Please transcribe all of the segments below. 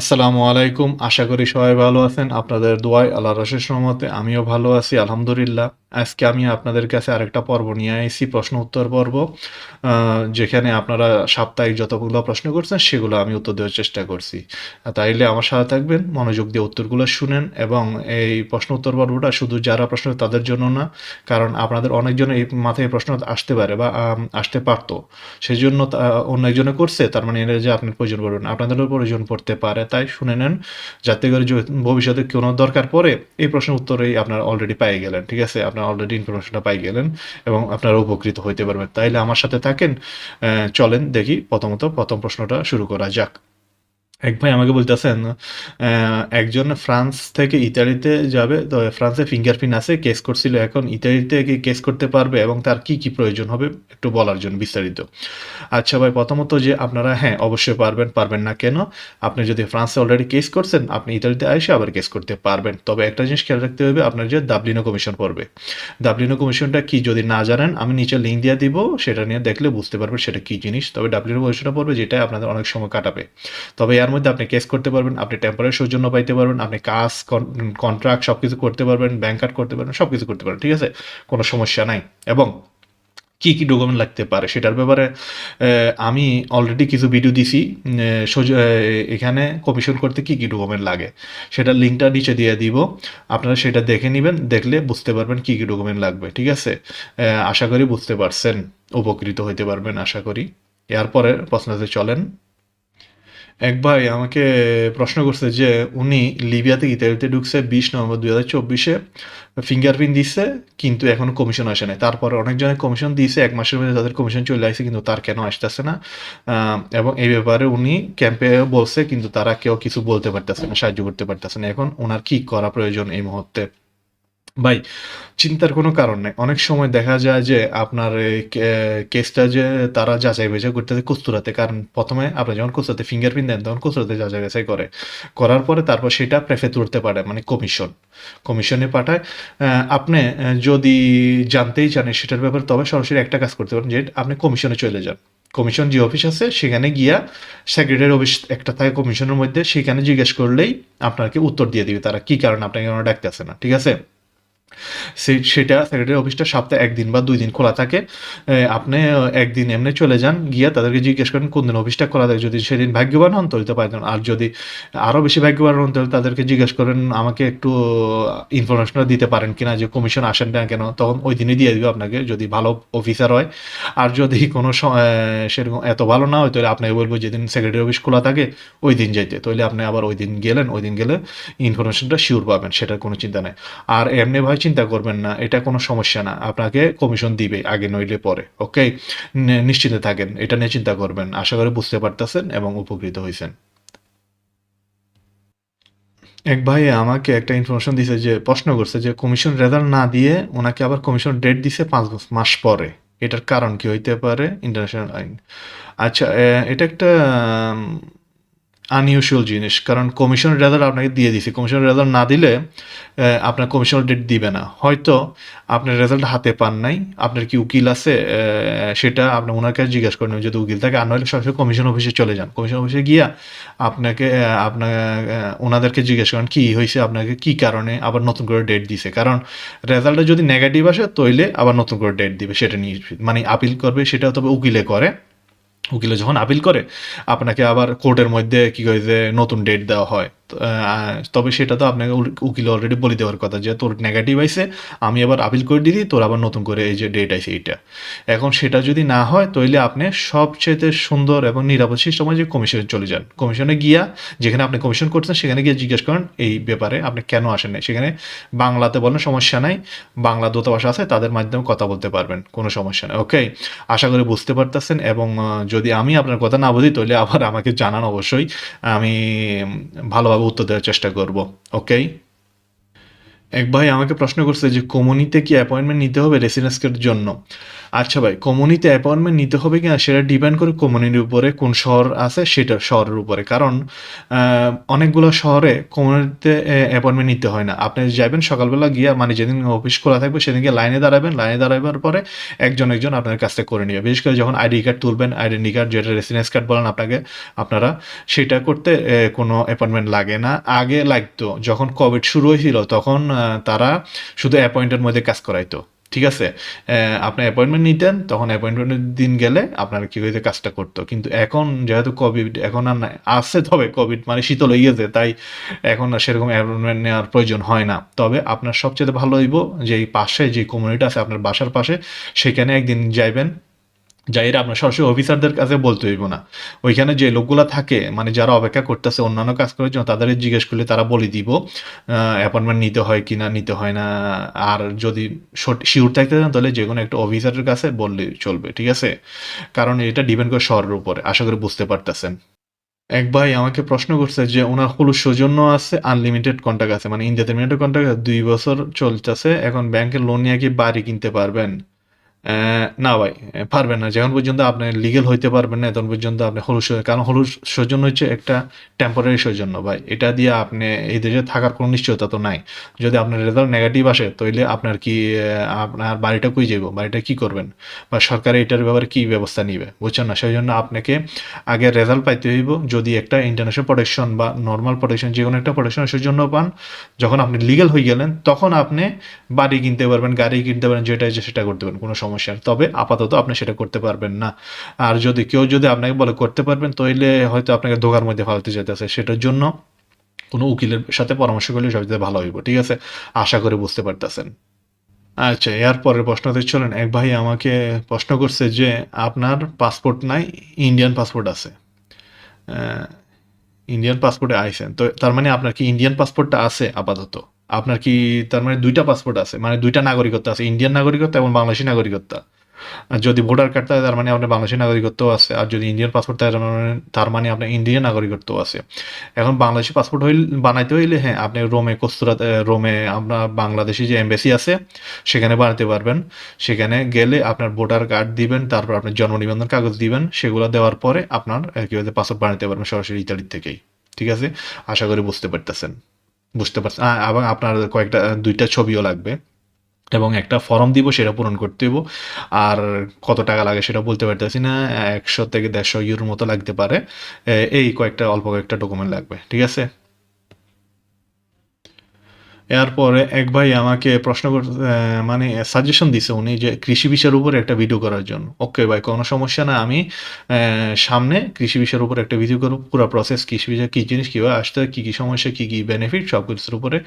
আসসালামু আলাইকুম। আশা করি সবাই ভালো আছেন। আপনাদের দোয়াই আল্লাহ রশেষ রহমতে আমিও ভালো আছি, আলহামদুলিল্লাহ। আজকে আমি আপনাদের কাছে আরেকটা পর্ব নিয়ে এসেছি প্রশ্ন উত্তর পর্ব। যেখানে আপনারা সাপ্তাহিক যতগুলো প্রশ্ন করছেন, সেগুলো আমি উত্তর দেওয়ার চেষ্টা করছি। তাইলে আমার সাথে থাকবেন, মনোযোগ দিয়ে উত্তরগুলো শুনেন এবং এই প্রশ্ন উত্তর পর্বটা শুধু যারা প্রশ্ন তাদের জন্য না, কারণ আপনাদের অনেকজন এই মাথায় প্রশ্ন আসতে পারে বা আসতে পারতো। সেই জন্য অন্য একজনে করছে, তার মানে এটা যে আপনার প্রয়োজন পড়বে না। আপনাদেরও প্রয়োজন পড়তে পারে, তাই শুনে নেন। যাতে করে ভবিষ্যতে কোনো দরকার পড়ে, এই প্রশ্নের উত্তরেই আপনারা অলরেডি পেয়ে গেলেন, ঠিক আছে? আপনারা অলরেডি ইনফরমেশনটা পাই গেলেন এবং আপনারা উপকৃত হইতে পারবেন। তাইলে আমার সাথে থাকেন চলেন দেখি প্রথমত প্রথম প্রশ্নটা শুরু করা যাক। এক ভাই আমাকে বলতেছেন একজন ফ্রান্স থেকে ইতালিতে যাবে, তো ফ্রান্সে ফিঙ্গারপ্রিন্ট আছে কেস করছিল এখন, ইতালিতে কি কেস করতে পারবে এবং তার কি কি প্রয়োজন হবে, একটু বলার জন্য বিস্তারিত। আচ্ছা ভাই, প্রথমত যে আপনারা হ্যাঁ অবশ্যই পারবেন পারবেন না কেন? আপনি যদি ফ্রান্সে অলরেডি কেস করছেন, আপনি ইতালিতে এসে আবার কেস করতে পারবেন। তবে একটা জিনিস খেয়াল রাখতে হবে, আপনার যে দাবলিনো কমিশন পড়বে। দাবলিনো কমিশনটা কি যদি না জানেন, আমি নিচে লিঙ্ক দিয়ে দিব, সেটা নিয়ে দেখলে বুঝতে পারবেন সেটা কি জিনিস। তবে ডাবলিনো কমিশনটা পড়বে যেটা আপনাদের অনেক সময় কাটাবে। তবে এর মধ্যে আপনি কেস করতে পারবেন, আপনি টেম্পোরারি সৌজন্য পাইতে পারবেন, আপনি কাজ কন্ট্রাক্ট সব কিছু করতে পারবেন ব্যাংক কার্ড করতে পারবেন সব কিছু করতে পারবেন, ঠিক আছে? কোনো সমস্যা নাই। এবং কি কি ডকুমেন্ট লাগতে পারে সেটার ব্যাপারে আমি অলরেডি কিছু ভিডিও দিছি এখানে কমিশন করতে কি কি ডকুমেন্ট লাগে। সেটার লিঙ্কটা নিচে দিয়ে দিব। আপনারা সেটা দেখে নেবেন, দেখলে বুঝতে পারবেন কি কি ডকুমেন্ট লাগবে, ঠিক আছে? আশা করি বুঝতে পারছেন, উপকৃত হইতে পারবেন, আশা করি। এরপরে প্রশ্নতে চলেন। এক ভাই আমাকে প্রশ্ন করছে যে, উনি লিবিয়াতে ইতালিতে ঢুকছে বিশ নভেম্বর দুই হাজার চব্বিশে, ফিঙ্গারপ্রিন্ট দিচ্ছে, কিন্তু এখনও কমিশন আসে নাই। তারপরে অনেকজনের কমিশন দিয়েছে, এক মাসের মধ্যে তাদের কমিশন চলে আসছে, কিন্তু তার কেন আসতেছে না? এবং এই ব্যাপারে উনি ক্যাম্পে বলছে, কিন্তু তারা কেউ কিছু বলতে পারতেছে না, সাহায্য করতে পারতেছে না। এখন ওনার কি করা প্রয়োজন এই মুহূর্তে? ভাই, চিন্তার কোনো কারণ নেই। অনেক সময় দেখা যায় যে আপনার কেসটা যে তারা যাচাই বাছাই করতেছে কুস্তুরাতে। কারণ প্রথমে আপনি যখন কুস্তুরাতে ফিঙ্গারপ্রিন্ট দেন, তখন কুস্তুরাতে যাচাই বাছাই করে। করার পরে তারপর সেটা প্রেফে তুলতে পারে মানে কমিশন কমিশনে পাঠায় আপনি যদি জানতেই চান সেটার ব্যাপারে, তবে সরাসরি একটা কাজ করতে পারেন যে আপনি কমিশনে চলে যান। কমিশন যে অফিস আছে, সেখানে গিয়া সেক্রেটারি অফিস একটা থাকে কমিশনের মধ্যে, সেখানে জিজ্ঞেস করলেই আপনাকে উত্তর দিয়ে দিবে তারা কি কারণে আপনাকে কেন ডাকতেছে না, ঠিক আছে? সেটা সেক্রেটারি অফিসটা সপ্তাহে একদিন বা দুই দিন খোলা থাকে। আপনি একদিন এমনি চলে যান, গিয়ে তাদেরকে জিজ্ঞেস করেন, কোন দিন অফিসটা খোলা থাকে? যদি সেদিন ভাগ্যবান হন তো পাইতেন আর যদি আরও বেশি ভাগ্যবান হন, তাহলে তাদেরকে জিজ্ঞেস করেন, আমাকে একটু ইনফরমেশনটা দিতে পারেন কিনা? যে কমিশন আসেন না কেন? তখন ওই দিনই দিয়ে দিবে আপনাকে, যদি ভালো অফিসার হয়। আর যদি কোনো সেরকম এত ভালো না হয়, তাহলে আপনাকে বলব, যেদিন সেক্রেটারি অফিস খোলা থাকে, ওই দিন যাইতে। তাহলে আপনি আবার ওই দিন গেলেন, ওই দিন গেলে ইনফরমেশনটা শিওর পাবেন, সেটার কোনো চিন্তা নেই। আর এমনি ভাই চিন্তা করবেন না, এটা কোনো সমস্যা না। আপনাকে কমিশন দিবে আগে নইলে পরে ওকে নিশ্চিন্তে থাকেন, এটা নিয়ে চিন্তা করবেন। আশা করি বুঝতে পারতেছেন এবং উপকৃত হয়েছেন এক ভাই আমাকে একটা ইনফরমেশন দিছে যে, প্রশ্ন করছে যে কমিশন রেজাল্ট না দিয়ে ওনাকে আবার কমিশন ডেট দিছে পাঁচ মাস পরে। এটার কারণ কি হইতে পারে? ইন্টারন্যাশনাল আইন। আচ্ছা এটা একটা আনইউজুয়াল জিনিস, কারণ কমিশন রেজাল্ট আপনাকে দিয়ে দিছে। কমিশন রেজাল্ট না দিলে আপনার কমিশন ডেট দিবে না। হয়তো আপনার রেজাল্ট হাতে পান নাই, আপনার কি উকিল আছে সেটা আপনি ওনার কাছে জিজ্ঞাসা করেন, যদি উকিল থাকে, আর নইলে সরাসরি কমিশন অফিসে চলে যান। কমিশন অফিসে গিয়া আপনাকে আপনার ওনাদেরকে জিজ্ঞেস করেন, কী হয়েছে? আপনাকে কি কারণে আবার নতুন করে ডেট দিছে? কারণ রেজাল্টটা যদি নেগেটিভ আসে তৈলে আবার নতুন করে ডেট দিবে, সেটা নিয়ে মানে আপিল করবে, সেটা তবে উকিলে করে। উকিলে যখন আপিল করে, আপনাকে আবার কোর্টের মধ্যে কী করে যে নতুন ডেট দেওয়া হয়। তবে সেটা তো আপনাকে উকিল অলরেডি বলে দেওয়ার কথা যে তোর নেগেটিভ আইসে আমি আবার আপিল করে দিই তোর আবার নতুন করে এই যে ডেট আইছে এইটা। এখন সেটা যদি না হয় তাহলে আপনি সবচেয়ে সুন্দর এবং নিরাপদ সেই সময় যে কমিশনে চলে যান। কমিশনে গিয়া যেখানে আপনি কমিশন করছেন সেখানে গিয়ে জিজ্ঞেস করেন এই ব্যাপারে আপনি কেন আসেন নাই? সেখানে বাংলাতে বলেন সমস্যা নাই বাংলা দূতাবাস আছে তাদের মাধ্যমে কথা বলতে পারবেন কোনো সমস্যা নেই। ওকে আশা করি বুঝতে পারতেছেন এবং যদি আমি আপনার কথা না বুঝি তাহলে আবার আমাকে জানান অবশ্যই। আমি উম, ভালোভাবে উত্তর দেওয়ার চেষ্টা করব ওকে এক ভাই আমাকে প্রশ্ন করছে যে কমুনিতে কি অ্যাপয়েন্টমেন্ট নিতে হবে রেসিডেন্সের জন্য? আচ্ছা ভাই কমিউনিতে অ্যাপয়েন্টমেন্ট নিতে হবে কিনা সেটা ডিপেন্ড করে কমিউনিটির উপরে কোন শহর আছে সেটা শহরের উপরে। কারণ অনেকগুলো শহরে কমিউনিটিতে অ্যাপয়েন্টমেন্ট নিতে হয় না। আপনি যাবেন সকালবেলা গিয়ে মানে যেদিন অফিস খোলা থাকবে সেদিন গিয়ে লাইনে দাঁড়াবেন, লাইনে দাঁড়াবার পরে একজন একজন আপনার কাজটা করে নেবে। বিশেষ করে যখন আইডি কার্ড তুলবেন আইডেন্টি কার্ড, যেটা রেসিডেন্স কার্ড বলেন আপনাকে, আপনারা সেটা করতে কোনো অ্যাপয়েন্টমেন্ট লাগে না। আগে লাগতো, যখন কোভিড শুরু হয়েছিল, তখন তারা শুধু অ্যাপয়েন্টের মধ্যে কাজ করাইতো। ঠিক আছে? আপনি অ্যাপয়েন্টমেন্ট নিতেন, তখন অ্যাপয়েন্টমেন্টের দিন গেলে আপনার কি হয়েছে? কাজটা করতো। কিন্তু এখন যেহেতু কোভিড এখন আর আছে তবে কোভিড মানে শীতল হয়ে গেছে, তাই এখন আর সেরকম অ্যাপয়েন্টমেন্ট নেওয়ার প্রয়োজন হয় না। তবে আপনার সবচেয়ে ভালো হইব যে এই পাশে যে কমিউনিটি আছে আপনার বাসার পাশে, সেখানে একদিন যাইবেন যাইরা আপনার সরাসরি অফিসারদের কাছে বলতে হইব না। ওইখানে যে লোকগুলা থাকে মানে যারা অপেক্ষা করতেছে অন্যান্য কাজ করার জন্য তাদের জিজ্ঞেস করলে তারা বলে দিব অ্যাপয়েন্টমেন্ট নিতে হয় কি না, নিতে হয় না। আর যদি শিওর থাকতে চান, তাহলে যে কোনো একটা অফিসারের কাছে বললে চলবে, ঠিক আছে? কারণ এটা ডিপেন্ড করে শহরের উপরে, আশা করি বুঝতে পারতেছেন। এক ভাই আমাকে প্রশ্ন করছে যে, ওনার হলুদ সৌজন্য আছে আনলিমিটেড কন্ট্যাক্ট আছে। মানে ইনডেটারমিনেটেড কন্ট্যাক্ট দুই বছর চলতেছে, এখন ব্যাংকের লোন নিয়ে কি বাড়ি কিনতে পারবেন? না ভাই পারবেন না। যখন পর্যন্ত আপনি লিগেল হইতে পারবেন না তখন পর্যন্ত আপনি হলুদ সৌ- কারণ হলুদ সৌজন্য হচ্ছে একটা টেম্পোরারি সৌজন্য ভাই। এটা দিয়ে আপনি এই দেশে থাকার কোনো নিশ্চয়তা তো নাই। যদি আপনার রেজাল্ট নেগেটিভ আসে তাহলে আপনার কি আপনার বাড়িটা কই যাব বাড়িটা কি করবেন? বা সরকার এটার ব্যাপারে কি ব্যবস্থা নিবে? বুঝছেন না? সেই জন্য আপনাকে আগে রেজাল্ট পাইতে হইব। যদি একটা ইন্টারন্যাশনাল প্রোটেকশন বা নর্মাল প্রোটেকশন যে কোনো একটা প্রোটেকশন জন্য পান, যখন আপনি লিগেল হয়ে গেলেন, তখন আপনি বাড়ি কিনতে পারবেন, গাড়ি কিনতে পারেন যেটা সেটা করতে পারেন কোনো সমস্যা নেই। তবে আপাতত আপনি সেটা করতে পারবেন না। আর যদি কেউ যদি আপনাকে বলে করতে পারবেন তাহলে হয়তো আপনাকে ধোকার মধ্যে ফালতে যেতেছে। সেটার জন্য কোনো উকিলের সাথে পরামর্শ করলে সবচেয়ে ভালো হইব, ঠিক আছে? আশা করে বুঝতে পারতেছেন। আচ্ছা এর পরের প্রশ্নতে চলেন, এক ভাই আমাকে প্রশ্ন করছে যে, আপনার পাসপোর্ট নাই, ইন্ডিয়ান পাসপোর্ট আছে। ইন্ডিয়ান পাসপোর্টে আইসেন তো তার মানে আপনার কি ইন্ডিয়ান পাসপোর্টটা আছে আপাতত? আপনার কি তার মানে দুইটা পাসপোর্ট আছে? মানে দুইটা নাগরিকত্ব আছে ইন্ডিয়ান নাগরিকত্ব এবং বাংলাদেশি নাগরিকত্ব। আর যদি ভোটার কার্ড থাকে, তার মানে আপনার বাংলাদেশি নাগরিকত্ব আছে। আর যদি ইন্ডিয়ান পাসপোর্ট থাকে, তার মানে মানে আপনার ইন্ডিয়ান নাগরিকত্ব আছে। এখন বাংলাদেশি পাসপোর্ট হইল বানাইতে হইলে হ্যাঁ আপনি রোমে কস্তুরা রোমে আপনার বাংলাদেশি যে এমবেসি আছে, সেখানে বানাতে পারবেন। সেখানে গেলে আপনার ভোটার কার্ড দিবেন, তারপর আপনার জন্ম নিবন্ধন কাগজ দিবেন। সেগুলো দেওয়ার পরে আপনার কি পাসপোর্ট বানাতে পারবেন সরাসরি ইতালির থেকেই। ঠিক আছে? আশা করি বুঝতে পারতেছেন। বুঝতে পারছি। এবং আপনার কয়েকটা দুইটা ছবিও লাগবে। এবং একটা ফর্ম দিব, সেটা পূরণ করতে দেবো আর কত টাকা লাগে সেটা বলতে পারতেছি না, একশো থেকে দেড়শো ইউরোর মতো লাগতে পারে। এই কয়েকটা, অল্প কয়েকটা ডকুমেন্ট লাগবে, ঠিক আছে? এরপরে এক ভাই আমাকে প্রশ্ন মানে সাজেশন দিছে উনি যে কৃষি বিষয়ের উপর একটা ভিডিও করার জন্য। ওকে ভাই, কোনো সমস্যা না, আমি সামনে কৃষি বিষয়ের উপর একটা ভিডিও করব, পুরো প্রসেস কৃষি বিষয় কী জিনিস কীভাবে আসতে হয়, কী কী সমস্যা, কী কী বেনিফিট সব কিছুর উপরে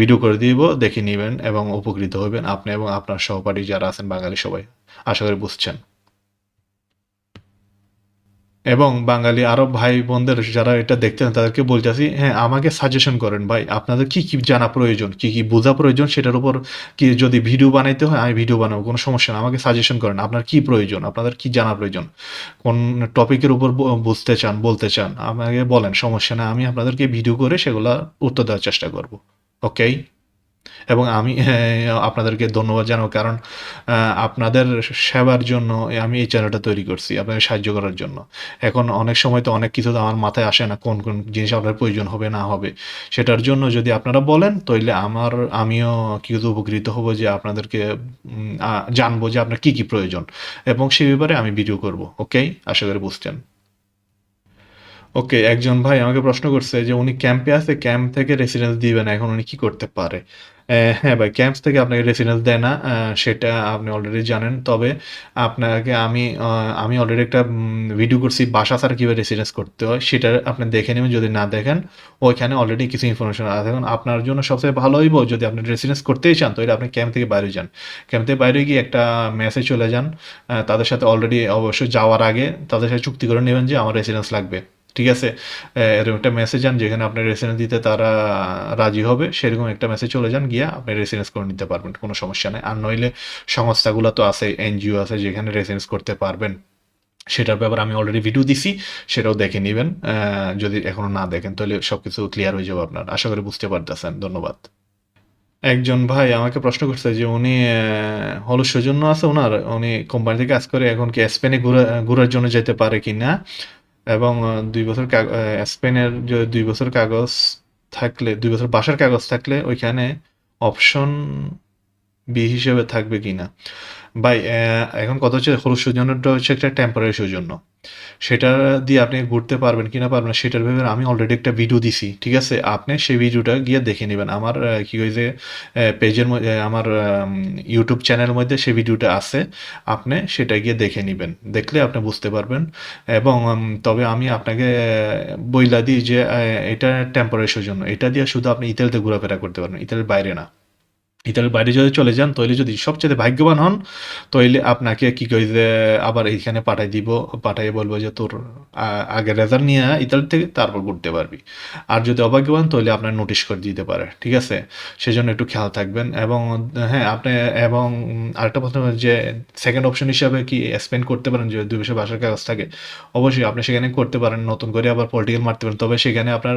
ভিডিও করে দিব, দেখে নেবেন এবং উপকৃত হবেন আপনি এবং আপনার সহপাঠী যারা আছেন বাঙালি সবাই। আশা করি বুঝছেন। এবং বাঙালি আরব ভাই বোনদের যারা এটা দেখতেন, তাদেরকে বলতেছি হ্যাঁ আমাকে সাজেশন করেন ভাই। আপনাদের কি কি জানা প্রয়োজন? কি কি বোঝা প্রয়োজন? সেটার উপর কি যদি ভিডিও বানাইতে হয়, আমি ভিডিও বানাবো, কোনো সমস্যা না আমাকে সাজেশন করেন, আপনার কি প্রয়োজন? আপনাদের কি জানা প্রয়োজন? কোন টপিকের উপর বুঝতে চান, বলতে চান? আমাকে বলেন, সমস্যা না আমি আপনাদেরকে ভিডিও করে সেগুলো উত্তর দেওয়ার চেষ্টা করব। ওকে এবং আমি আপনাদেরকে ধন্যবাদ জানাব কারণ আপনাদের সেবার জন্য আমি এই চ্যানেলটা তৈরি করছি, আপনাদের সাহায্য করার জন্য। এখন অনেক সময় তো অনেক কিছু তো আমার মাথায় আসে না কোন কোন জিনিস আপনার প্রয়োজন হবে, না হবে। সেটার জন্য যদি আপনারা বলেন তাহলে আমার, আমিও কিছু উপকৃত হব যে আপনাদেরকে জানব যে আপনার কি কি প্রয়োজন। এবং সেই ব্যাপারে আমি ভিডিও করব, ওকে? আশা করি বুঝছেন। ওকে, একজন ভাই আমাকে প্রশ্ন করছে যে উনি ক্যাম্পে আছে, ক্যাম্প থেকে রেসিডেন্স দিবে না, এখন উনি কি করতে পারে? হ্যাঁ ভাই ক্যাম্প থেকে আপনাকে রেসিডেন্স দেয় না সেটা আপনি অলরেডি জানেন। তবে আপনাকে আমি আমি অলরেডি একটা ভিডিও করছি, বাসা ছাড়া কীভাবে রেসিডেন্স করতে হয়, সেটা আপনি দেখে নেবেন, যদি না দেখেন, ওইখানে অলরেডি কিছু ইনফরমেশন আছে। এখন আপনার জন্য সবচেয়ে ভালো হইব যদি আপনি রেসিডেন্স করতেই চান, তাহলে আপনি ক্যাম্প থেকে বাইরে যান। ক্যাম্প থেকে বাইরে গিয়ে একটা মেসেজ চলে যান তাদের সাথে অলরেডি অবশ্যই যাওয়ার আগে তাদের সাথে চুক্তি করে নেবেন যে আমার রেসিডেন্স লাগবে। ঠিক আছে? এরকম একটা মেসেজ যান যেখানে আপনার রেসিডেন্স দিতে তারা রাজি হবে, সেরকম একটা মেসেজ চলে যান, গিয়ে আপনি রেসিডেন্স করে নিতে পারবেন, কোনো সমস্যা নেই। আর নইলে সংস্থাগুলো তো আছে এনজিও আছে, যেখানে রেসিডেন্স করতে পারবেন। সেটার ব্যাপারে আমি অলরেডি ভিডিও দিছি, সেটাও দেখে নেবেন। যদি এখনও না দেখেন, তাহলে সব কিছু ক্লিয়ার হয়ে যাবে আপনার। আশা করি বুঝতে পারতেছেন। ধন্যবাদ। একজন ভাই আমাকে প্রশ্ন করছে যে উনি হলুদ সৌজন্য আছে ওনার উনি কোম্পানিতে কাজ করে, এখন কি স্পেনে ঘুরা, ঘোরার জন্য যেতে পারে কিনা? এবং দুই বছর স্পেনের যে দুই বছর কাগজ থাকলে, দুই বছর বাসার কাগজ থাকলে ওইখানে অপশন বি হিসেবে থাকবে কিনা। আহ, এখন কথা হচ্ছে হলুদ সৌজন্যটা হচ্ছে একটা টেম্পোরারি সৌজন্য। সেটা দিয়ে আপনি ঘুরতে পারবেন কিনা পারবেন সেটার ভেবে আমি অলরেডি একটা ভিডিও দিছি ঠিক আছে? আপনি সেই ভিডিওটা গিয়ে দেখে নেবেন। আমার কি হয়েছে পেজের মধ্যে আমার ইউটিউব চ্যানেলের মধ্যে সেই ভিডিওটা আছে আপনি সেটা গিয়ে দেখে নেবেন। দেখলে আপনি বুঝতে পারবেন। এবং তবে আমি আপনাকে বইলা দিই যে এটা টেম্পোরারি জন্য এটা দিয়ে শুধু আপনি ইতালিতে ঘোরাফেরা করতে পারবেন ইতালির বাইরে না। ইতালির বাইরে যদি চলে যান তাহলে যদি সবচেয়ে ভাগ্যবান হন তাহলে আপনাকে কি যে আবার এইখানে পাঠাই দিব পাঠাই বলব যে তোর আগে রেজাল্ট নিয়ে ইতালি থেকে, তারপর ঘুরতে পারবি। আর যদি অভাগ্যবান তাহলে আপনার নোটিশ করে দিতে পারে, ঠিক আছে? সেজন্য একটু খেয়াল থাকবেন। এবং হ্যাঁ আপনি, এবং আরেকটা কথা যে সেকেন্ড অপশন হিসাবে কি স্পেন্ড করতে পারেন যে দুই বছর বাসার কাগজ থাকে, অবশ্যই আপনি সেখানে করতে পারেন, নতুন করে আবার পলিটিক্যাল মারতে পারেন। তবে সেখানে আপনার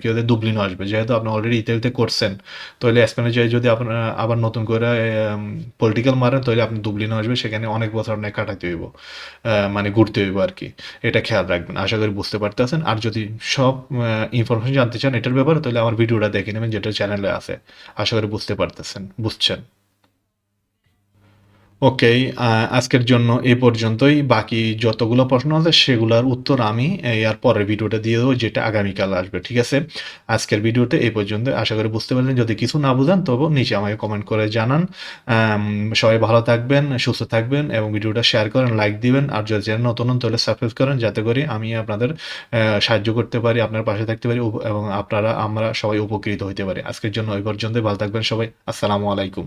কি বলে দুবলিনো আসবে। যেহেতু আপনি অলরেডি ইতালিতে করছেন তাহলে স্পেনে যদি আপনার আবার নতুন করে পলিটিক্যাল মারেন, তাহলে আপনি দুবলিনে আসবে, সেখানে অনেক বছর আপনাকে কাটাতে হইব মানে ঘুরতে হইব আর কি। এটা খেয়াল রাখবেন, আশা করি বুঝতে পারতেছেন। আর যদি সব ইনফরমেশন জানতে চান এটার ব্যাপারে, তাহলে আমার ভিডিওটা দেখে নেবেন, যেটা চ্যানেলে আছে। আশা করি বুঝতে পারতেছেন, বুঝছেন। ওকে আজকের জন্য এ পর্যন্তই। বাকি যতগুলো প্রশ্ন আছে সেগুলোর উত্তর আমি এর পরের ভিডিওটা দিয়ে দেবো, যেটা আগামীকাল আসবে, ঠিক আছে? আজকের ভিডিওতে এই পর্যন্ত। আশা করি বুঝতে পারলেন, যদি কিছু না বুঝেন তবু নিচে আমাকে কমেন্ট করে জানান। সবাই ভালো থাকবেন, সুস্থ থাকবেন এবং ভিডিওটা শেয়ার করেন লাইক দিবেন। আর যদি চ্যানেল নতুন হন, তাহলে সাবস্ক্রাইব করেন, যাতে করে আমি আপনাদের সাহায্য করতে পারি, আপনার পাশে থাকতে পারি এবং আপনারা, আমরা সবাই উপকৃত হইতে পারি। আজকের জন্য ওই পর্যন্ত ভালো থাকবেন সবাই। আসসালামু আলাইকুম।